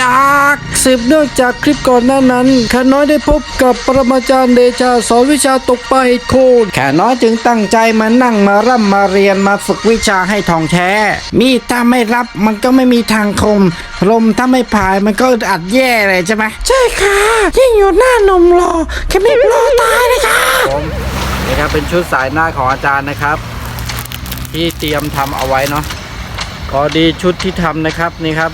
จากสืบเนื่องจากคลิปก่อนหน้านั้นข้าน้อยได้พบกับปรมาจารย์เดชาสอนวิชาตกปลาเห็ดโคนข้าน้อยจึงตั้งใจมานั่งมาร่ำมาเรียนมาฝึกวิชาให้ทองแท้ มีดถ้าไม่รับมันก็ไม่มีทางคม ลมถ้าไม่พายมันก็อึดอัดแย่เลยใช่ไหมใช่ค่ะยิ่งอยู่หน้านมรอแค่ไม่รอตายเลยค่ะผมนี่ครับเป็นชุดสายหน้าของอาจารย์นะครับ ที่เตรียมทำเอาไว้เนาะขอดีชุดที่ทำนะครับนี่ครับ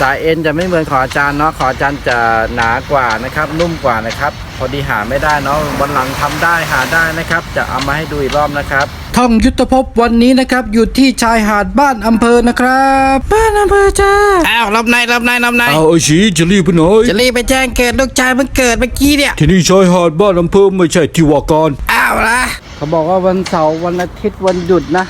สายเอ็นจะไม่เหมือนของอาจารย์เนาะของอาจารย์จะหนากว่านะครับ นุ่มกว่านะครับ พอดีหาไม่ได้เนาะวันหลังทำได้หาได้นะครับ จะเอามาให้ดูอีกรอบนะครับท่องยุทธภพวันนี้นะครับ อยู่ที่ชายหาดบ้านอำเภอนะครับ บ้านอำเภอจ้าอ้าวรับนายรับนายรับนายเอาไอ้ชีจะรีบไปไหนจะรีบไปแจ้งเกิดลูกชายเพิ่งเกิดเมื่อกี้เนี่ยที่นี่ชายหาดบ้านอำเภอไม่ใช่ที่ว่าการอ้าวละเขาบอกว่าวันเสาร์วันอาทิตย์วันหยุดนะ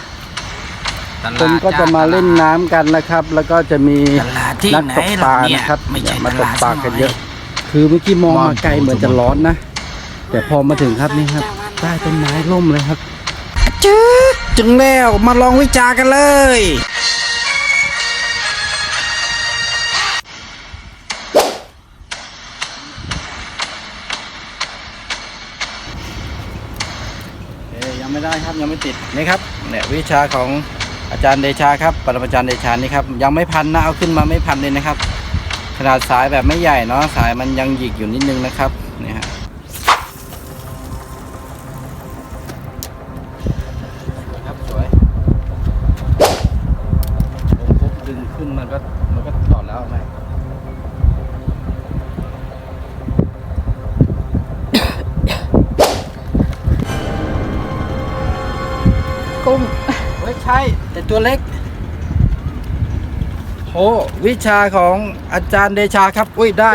คนก็จะมาเล่นน้ำกันนะครับ แล้วก็จะมีตลาดที่นักตกปลาไหนล่ะเนี่ยนะครับไม่ใช่มาตกปลากันเยอะตลาดซะหน่คือเมื่อกี้มองมาไกลเหมือนจะร้อนนะ แต่พอมาถึงครับนี่ครับใต้ต้นไม้ร่มเลยครับจึ๊กจึงแล้วมาลองวิจารณ์กันเลยเอ้ยยังไม่ได้ครับยังไม่ติดนี่ครับเนี่ยวิชาของ อาจารย์เดชาครับปรมาจารย์เดชานี่ครับยังไม่พันนะเอาขึ้นมาไม่พันเลยนะครับ ขนาดสายแบบไม่ใหญ่เนาะสายมันยังหยิกอยู่นิดนึงนะครับนี่ฮะครับสวยผมปุ๊บดึงขึ้นมันก็มันก็ถอดแล้วไหมกุ้ง ไม่ใช่ แต่ตัวเล็กโหวิชาของอาจารย์เดชาครับ อุ้ยได้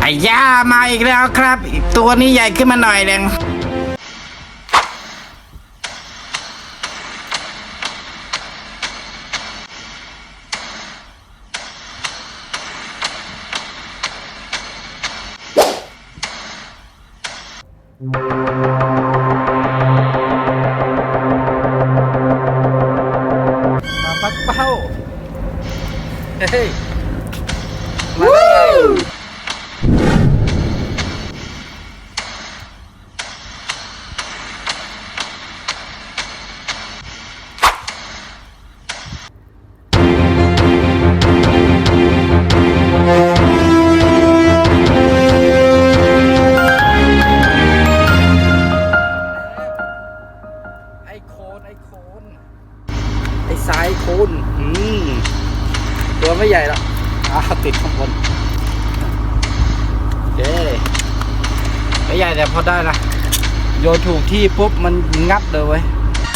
ไอ้ย่ามาอีกแล้วครับ ตัวนี้ใหญ่ขึ้นมาหน่อยหนึ่ง มาปัก นอืมตัวไม่ใหญ่หรอกอ้าวติดข้างบนโอเคไม่ใหญ่แต่พอได้นะโยนถูกที่ปุ๊บมันงับเลยเว้ย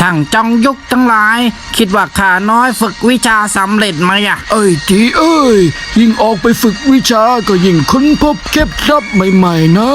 ช่างจองยุกทั้งหลาย คิดว่าข้าน้อยฝึกวิชาสำเร็จไหมอะเอ้ยจีเอ้ย ยิ่งออกไปฝึกวิชาก็ยิ่งค้นพบเคล็ดลับใหม่ ๆ นะ